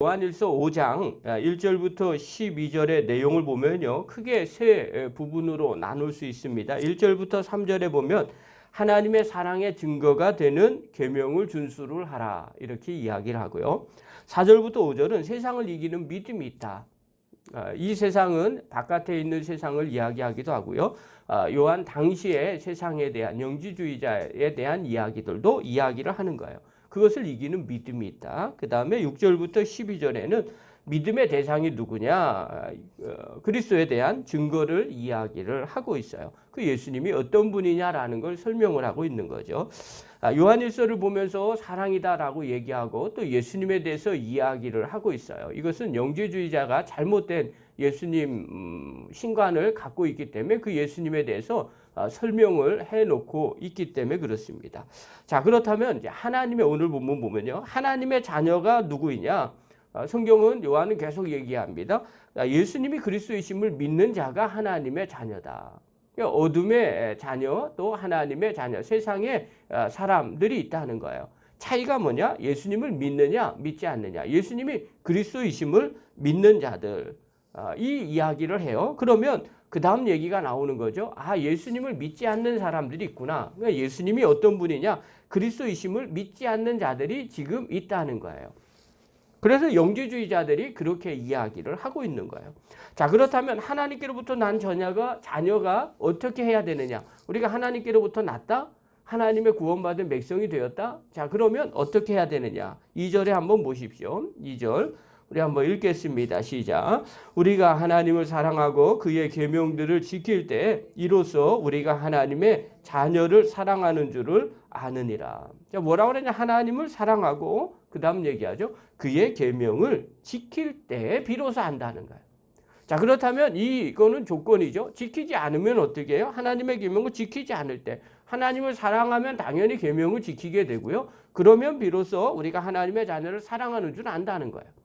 요한일서 5장 1절부터 12절의 내용을 보면요. 크게 세 부분으로 나눌 수 있습니다. 1절부터 3절에 보면 하나님의 사랑의 증거가 되는 계명을 준수를 하라. 이렇게 이야기를 하고요. 4절부터 5절은 세상을 이기는 믿음이 있다. 아, 이 세상은 바깥에 있는 세상을 이야기하기도 하고요. 아, 요한 당시의 세상에 대한 영지주의자에 대한 이야기들도 이야기를 하는 거예요. 그것을 이기는 믿음이 있다. 그 다음에 6절부터 12절에는 믿음의 대상이 누구냐? 어, 그리스도에 대한 증거를 이야기를 하고 있어요. 그 예수님이 어떤 분이냐라는 걸 설명을 하고 있는 거죠. 아, 요한일서를 보면서 사랑이다라고 얘기하고 또 예수님에 대해서 이야기를 하고 있어요. 이것은 영지주의자가 잘못된 예수님 음, 신관을 갖고 있기 때문에 그 예수님에 대해서 아, 설명을 해놓고 있기 때문에 그렇습니다. 자 그렇다면 하나님의 오늘 본문 보면요, 하나님의 자녀가 누구이냐? 아, 성경은 요한은 계속 얘기합니다. 아, 예수님이 그리스도이심을 믿는 자가 하나님의 자녀다. 그러니까 어둠의 자녀 또 하나님의 자녀 세상에 아, 사람들이 있다는 거예요. 차이가 뭐냐? 예수님을 믿느냐 믿지 않느냐. 예수님이 그리스도이심을 믿는 자들 이 이야기를 해요. 그러면 그 다음 얘기가 나오는 거죠. 아 예수님을 믿지 않는 사람들이 있구나. 그러니까 예수님이 어떤 분이냐? 그리스도이심을 믿지 않는 자들이 지금 있다는 거예요. 그래서 영지주의자들이 그렇게 이야기를 하고 있는 거예요. 자, 그렇다면 하나님께로부터 난 자녀가, 자녀가 어떻게 해야 되느냐? 우리가 하나님께로부터 났다? 하나님의 구원받은 백성이 되었다? 자, 그러면 어떻게 해야 되느냐? 2절에 한번 보십시오. 2절. 우리 한번 읽겠습니다. 시작. 우리가 하나님을 사랑하고 그의 계명들을 지킬 때 이로써 우리가 하나님의 자녀를 사랑하는 줄을 아느니라. 자, 뭐라고 그러냐? 하나님을 사랑하고 그다음 얘기하죠. 그의 계명을 지킬 때 비로소 안다는 거예요. 자, 그렇다면 이거는 조건이죠. 지키지 않으면 어떻게 해요? 하나님의 계명을 지키지 않을 때 하나님을 사랑하면 당연히 계명을 지키게 되고요. 그러면 비로소 우리가 하나님의 자녀를 사랑하는 줄 안다는 거예요.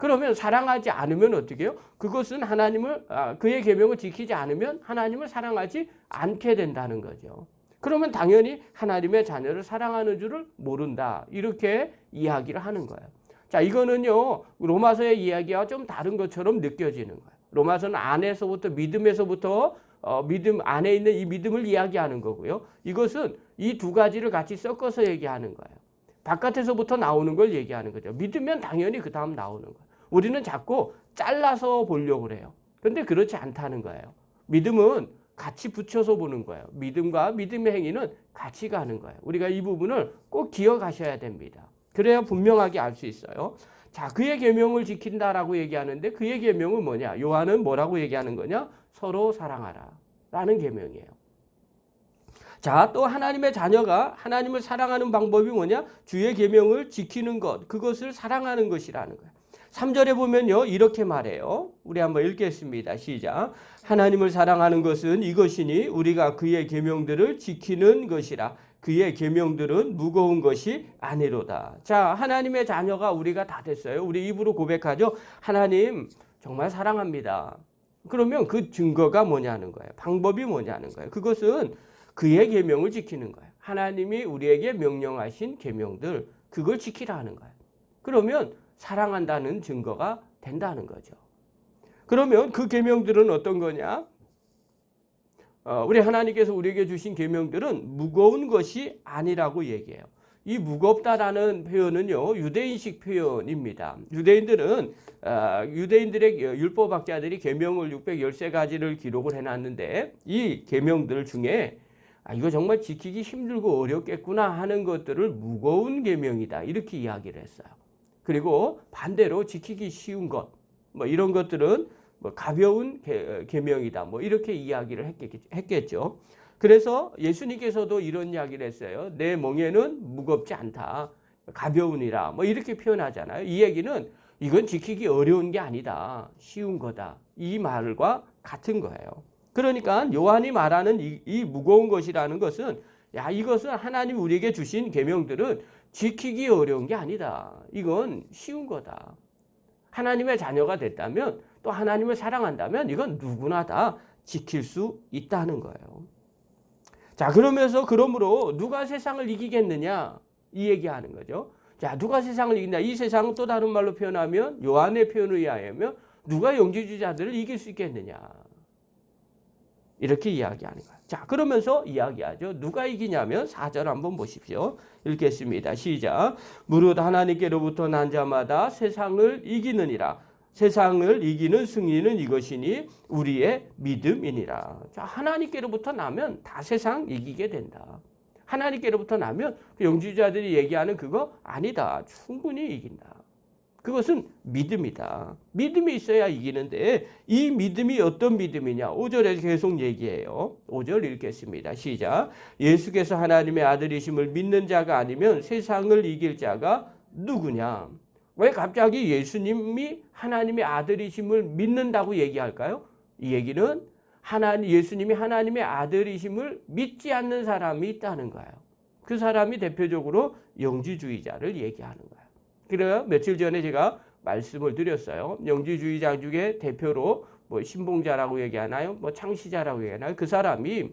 그러면 사랑하지 않으면 어떻게 해요? 그것은 하나님을 아, 그의 계명을 지키지 않으면 하나님을 사랑하지 않게 된다는 거죠. 그러면 당연히 하나님의 자녀를 사랑하는 줄을 모른다. 이렇게 이야기를 하는 거예요. 자, 이거는요, 로마서의 이야기와 좀 다른 것처럼 느껴지는 거예요. 로마서는 안에서부터 믿음에서부터 어, 믿음 안에 있는 이 믿음을 이야기하는 거고요. 이것은 이 두 가지를 같이 섞어서 얘기하는 거예요. 바깥에서부터 나오는 걸 얘기하는 거죠. 믿으면 당연히 그 다음 나오는 거예요. 우리는 자꾸 잘라서 보려고 해요. 근데 그렇지 않다는 거예요. 믿음은 같이 붙여서 보는 거예요. 믿음과 믿음의 행위는 같이 가는 거예요. 우리가 이 부분을 꼭 기억하셔야 됩니다. 그래야 분명하게 알 수 있어요. 자, 그의 계명을 지킨다라고 얘기하는데 그의 계명은 뭐냐? 요한은 뭐라고 얘기하는 거냐? 서로 사랑하라. 라는 계명이에요. 자, 또 하나님의 자녀가 하나님을 사랑하는 방법이 뭐냐? 주의 계명을 지키는 것. 그것을 사랑하는 것이라는 거예요. 3절에 보면요. 이렇게 말해요. 우리 한번 읽겠습니다. 시작. 하나님을 사랑하는 것은 이것이니 우리가 그의 계명들을 지키는 것이라. 그의 계명들은 무거운 것이 아니로다. 자, 하나님의 자녀가 우리가 다 됐어요. 우리 입으로 고백하죠. 하나님 정말 사랑합니다. 그러면 그 증거가 뭐냐는 거예요. 방법이 뭐냐는 거예요. 그것은 그의 계명을 지키는 거예요. 하나님이 우리에게 명령하신 계명들 그걸 지키라는 거예요. 그러면 사랑한다는 증거가 된다는 거죠. 그러면 그 계명들은 어떤 거냐? 어, 우리 하나님께서 우리에게 주신 계명들은 무거운 것이 아니라고 얘기해요. 이 무겁다라는 표현은요 유대인식 표현입니다. 유대인들은 어, 유대인들의 율법학자들이 계명을 613가지를 기록을 해놨는데 이 계명들 중에 아, 이거 정말 지키기 힘들고 어렵겠구나 하는 것들을 무거운 계명이다 이렇게 이야기를 했어요. 그리고 반대로 지키기 쉬운 것, 뭐 이런 것들은 뭐 가벼운 계명이다. 뭐 이렇게 이야기를 했겠죠. 그래서 예수님께서도 이런 이야기를 했어요. 내 멍에는 무겁지 않다. 가벼우니라. 뭐 이렇게 표현하잖아요. 이 얘기는 이건 지키기 어려운 게 아니다. 쉬운 거다. 이 말과 같은 거예요. 그러니까 요한이 말하는 이, 이 무거운 것이라는 것은 야 이것은 하나님 우리에게 주신 계명들은 지키기 어려운 게 아니다. 이건 쉬운 거다. 하나님의 자녀가 됐다면 또 하나님을 사랑한다면 이건 누구나 다 지킬 수 있다는 거예요. 자, 그러면서 그러므로 누가 세상을 이기겠느냐? 이 얘기하는 거죠. 자, 누가 세상을 이긴다? 이 세상은 또 다른 말로 표현하면 요한의 표현에 의하면 누가 영지주자들을 이길 수 있겠느냐? 이렇게 이야기하는 거야. 자, 그러면서 이야기하죠. 누가 이기냐면 4절 한번 보십시오. 읽겠습니다. 시작. 무릇 하나님께로부터 난 자마다 세상을 이기느니라. 세상을 이기는 승리는 이것이니 우리의 믿음이니라. 자, 하나님께로부터 나면 다 세상 이기게 된다. 하나님께로부터 나면 그 영주자들이 얘기하는 그거 아니다. 충분히 이긴다. 그것은 믿음이다. 믿음이 있어야 이기는데 이 믿음이 어떤 믿음이냐? 5절에 계속 얘기해요. 5절 읽겠습니다. 시작. 예수께서 하나님의 아들이심을 믿는 자가 아니면 세상을 이길 자가 누구냐? 왜 갑자기 예수님이 하나님의 아들이심을 믿는다고 얘기할까요? 이 얘기는 하나님 예수님이 하나님의 아들이심을 믿지 않는 사람이 있다는 거예요. 그 사람이 대표적으로 영지주의자를 얘기하는 거예요. 그래요. 며칠 전에 제가 말씀을 드렸어요. 영지주의자 중에 대표로 뭐 신봉자라고 얘기하나요? 뭐 창시자라고 얘기하나요? 그 사람이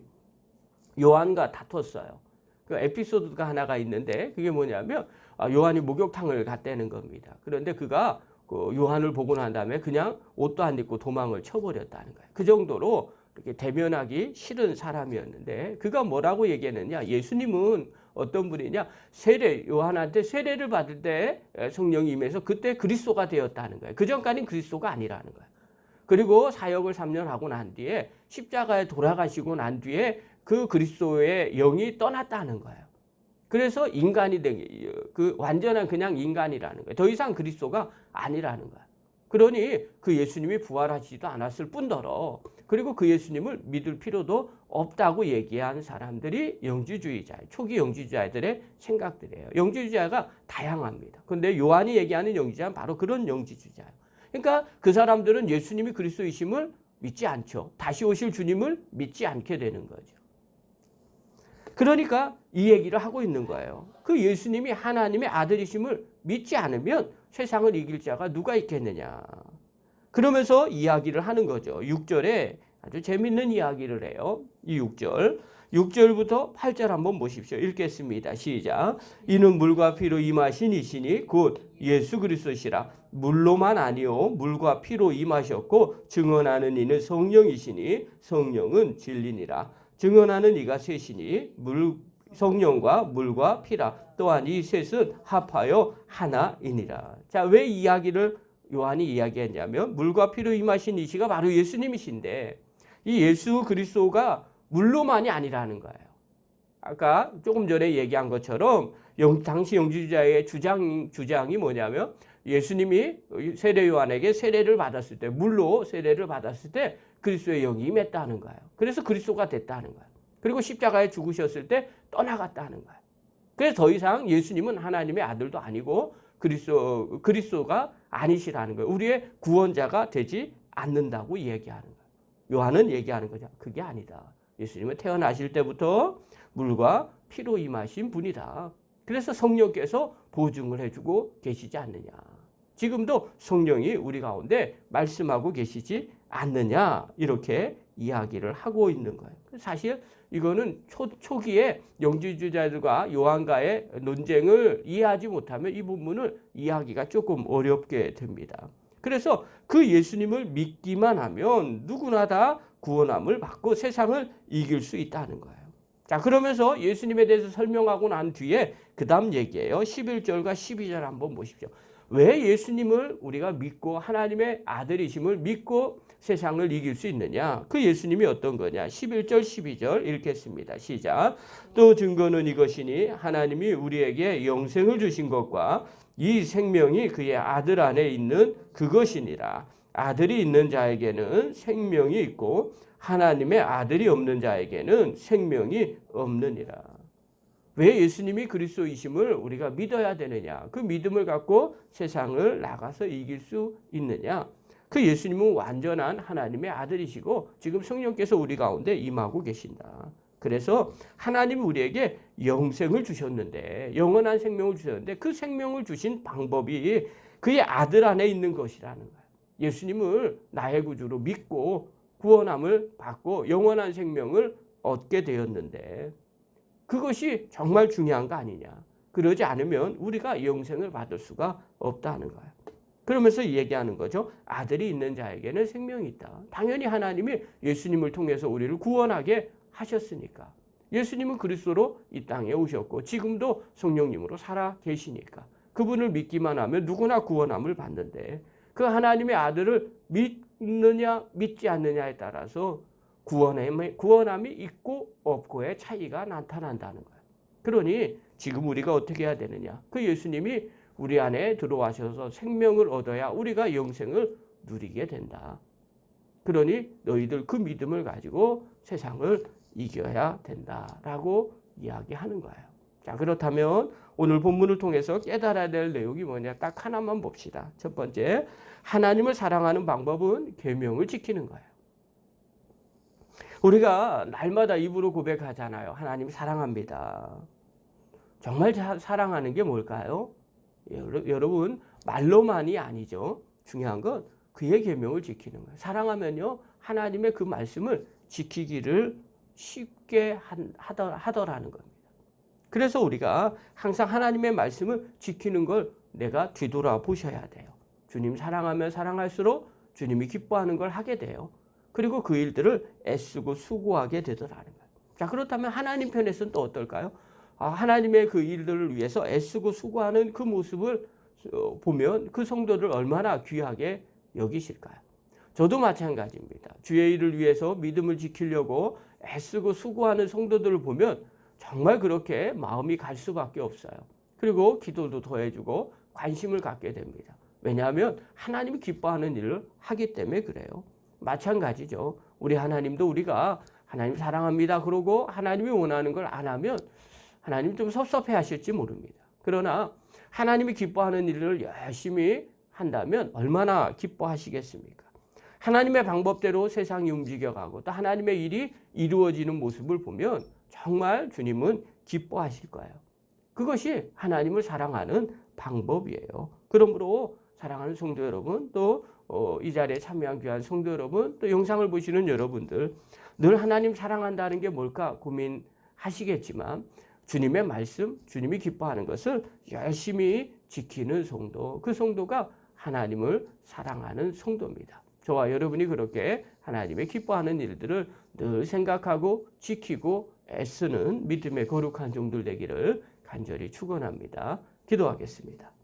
요한과 다퉜어요. 그 에피소드가 하나가 있는데 그게 뭐냐면 아, 요한이 목욕탕을 갔다는 겁니다. 그런데 그가 그 요한을 보고 난 다음에 그냥 옷도 안 입고 도망을 쳐버렸다는 거예요. 그 정도로 이렇게 대면하기 싫은 사람이었는데 그가 뭐라고 얘기했느냐? 예수님은 어떤 분이냐? 세례 요한한테 세례를 받을 때 성령이 임해서 그때 그리스도가 되었다는 거예요. 그 전까지는 그리스도가 아니라는 거예요. 그리고 사역을 3년 하고 난 뒤에 십자가에 돌아가시고 난 뒤에 그 그리스도의 영이 떠났다는 거예요. 그래서 인간이 된 그 완전한 그냥 인간이라는 거예요. 더 이상 그리스도가 아니라는 거예요. 그러니 그 예수님이 부활하시지도 않았을 뿐더러 그리고 그 예수님을 믿을 필요도 없다고 얘기한 사람들이 영주주의자, 초기 영주주의자들의 생각들이에요. 영주주의자가 다양합니다. 근데 요한이 얘기하는 영주주의자는 바로 그런 영주주의자예요. 그러니까 그 사람들은 예수님이 그리스도이심을 믿지 않죠. 다시 오실 주님을 믿지 않게 되는 거죠. 그러니까 이 얘기를 하고 있는 거예요. 그 예수님이 하나님의 아들이심을 믿지 않으면 세상을 이길 자가 누가 있겠느냐. 그러면서 이야기를 하는 거죠. 6절에 아주 재밌는 이야기를 해요. 이 6절. 6절부터 8절 한번 보십시오. 읽겠습니다. 시작. 이는 물과 피로 임하신 이시니 곧 예수 그리스도시라. 물로만 아니요 물과 피로 임하셨고 증언하는 이는 성령이시니 성령은 진리니라. 증언하는 이가 셋이니 물 성령과 물과 피라. 또한 이 셋은 합하여 하나이니라. 자, 왜 이야기를 요한이 이야기했냐면 물과 피로 임하신 이시가 바로 예수님이신데 이 예수 그리스도가 물로만이 아니라는 거예요. 아까 조금 전에 얘기한 것처럼 영, 당시 영주자의 주장 주장이 뭐냐면 예수님이 세례 요한에게 세례를 받았을 때 물로 세례를 받았을 때 그리스도의 영이 임했다는 거예요. 그래서 그리스도가 됐다는 거예요. 그리고 십자가에 죽으셨을 때 떠나갔다는 거예요. 그래서 더 이상 예수님은 하나님의 아들도 아니고 그리스도 그리스도가 아니시라는 거예요. 우리의 구원자가 되지 않는다고 얘기하는 거예요. 요한은 얘기하는 거죠. 그게 아니다. 예수님은 태어나실 때부터 물과 피로 임하신 분이다. 그래서 성령께서 보증을 해주고 계시지 않느냐. 지금도 성령이 우리 가운데 말씀하고 계시지 않느냐. 이렇게 이야기를 하고 있는 거예요. 사실 이거는 초, 초기에 영지주자들과 요한과의 논쟁을 이해하지 못하면 이 부분을 이해하기가 조금 어렵게 됩니다. 그래서 그 예수님을 믿기만 하면 누구나 다 구원함을 받고 세상을 이길 수 있다는 거예요. 자, 그러면서 예수님에 대해서 설명하고 난 뒤에 그 다음 얘기예요. 11절과 12절 한번 보십시오. 왜 예수님을 우리가 믿고 하나님의 아들이심을 믿고 세상을 이길 수 있느냐? 그 예수님이 어떤 거냐? 11절, 12절 읽겠습니다. 시작. 또 증거는 이것이니 하나님이 우리에게 영생을 주신 것과 이 생명이 그의 아들 안에 있는 그것이니라. 아들이 있는 자에게는 생명이 있고 하나님의 아들이 없는 자에게는 생명이 없느니라. 왜 예수님이 그리스도이심을 우리가 믿어야 되느냐? 그 믿음을 갖고 세상을 나가서 이길 수 있느냐? 그 예수님은 완전한 하나님의 아들이시고 지금 성령께서 우리 가운데 임하고 계신다. 그래서 하나님 우리에게 영생을 주셨는데 영원한 생명을 주셨는데 그 생명을 주신 방법이 그의 아들 안에 있는 것이라는 거예요. 예수님을 나의 구주로 믿고 구원함을 받고 영원한 생명을 얻게 되었는데 그것이 정말 중요한 거 아니냐. 그러지 않으면 우리가 영생을 받을 수가 없다는 거예요. 그러면서 얘기하는 거죠. 아들이 있는 자에게는 생명이 있다. 당연히 하나님이 예수님을 통해서 우리를 구원하게 하셨으니까. 예수님은 그리스도로 이 땅에 오셨고 지금도 성령님으로 살아 계시니까 그분을 믿기만 하면 누구나 구원함을 받는데 그 하나님의 아들을 믿느냐 믿지 않느냐에 따라서 구원함이, 구원함이 있고 없고의 차이가 나타난다는 거예요. 그러니 지금 우리가 어떻게 해야 되느냐? 그 예수님이 우리 안에 들어와셔서 생명을 얻어야 우리가 영생을 누리게 된다. 그러니 너희들 그 믿음을 가지고 세상을 이겨야 된다라고 이야기하는 거예요. 자, 그렇다면 오늘 본문을 통해서 깨달아야 될 내용이 뭐냐? 딱 하나만 봅시다. 첫 번째, 하나님을 사랑하는 방법은 계명을 지키는 거예요. 우리가 날마다 입으로 고백하잖아요. 하나님 사랑합니다. 정말 자, 사랑하는 게 뭘까요? 여러- 여러분 말로만이 아니죠. 중요한 건 그의 계명을 지키는 거예요. 사랑하면요 하나님의 그 말씀을 지키기를 쉽게 하더라는 겁니다. 그래서 우리가 항상 하나님의 말씀을 지키는 걸 내가 뒤돌아 보셔야 돼요. 주님 사랑하면 사랑할수록 주님이 기뻐하는 걸 하게 돼요. 그리고 그 일들을 애쓰고 수고하게 되더라는 거예요. 자, 그렇다면 하나님 편에서는 또 어떨까요? 아, 하나님의 그 일들을 위해서 애쓰고 수고하는 그 모습을 어, 보면 그 성도를 얼마나 귀하게 여기실까요? 저도 마찬가지입니다. 주의 일을 위해서 믿음을 지키려고 애쓰고 수고하는 성도들을 보면 정말 그렇게 마음이 갈 수밖에 없어요. 그리고 기도도 더해주고 관심을 갖게 됩니다. 왜냐하면 하나님이 기뻐하는 일을 하기 때문에 그래요. 마찬가지죠. 우리 하나님도 우리가 하나님 사랑합니다. 그러고 하나님이 원하는 걸 안 하면 하나님 좀 섭섭해 하실지 모릅니다. 그러나 하나님이 기뻐하는 일을 열심히 한다면 얼마나 기뻐하시겠습니까? 하나님의 방법대로 세상이 움직여가고 또 하나님의 일이 이루어지는 모습을 보면 정말 주님은 기뻐하실 거예요. 그것이 하나님을 사랑하는 방법이에요. 그러므로 사랑하는 성도 여러분, 또 어, 이 자리에 참여한 귀한 성도 여러분, 또 영상을 보시는 여러분들, 늘 하나님 사랑한다는 게 뭘까 고민하시겠지만 주님의 말씀, 주님이 기뻐하는 것을 열심히 지키는 성도, 그 성도가 하나님을 사랑하는 성도입니다. 저와 여러분이 그렇게 하나님의 기뻐하는 일들을 늘 생각하고 지키고 애쓰는 믿음의 거룩한 종들 되기를 간절히 축원합니다. 기도하겠습니다.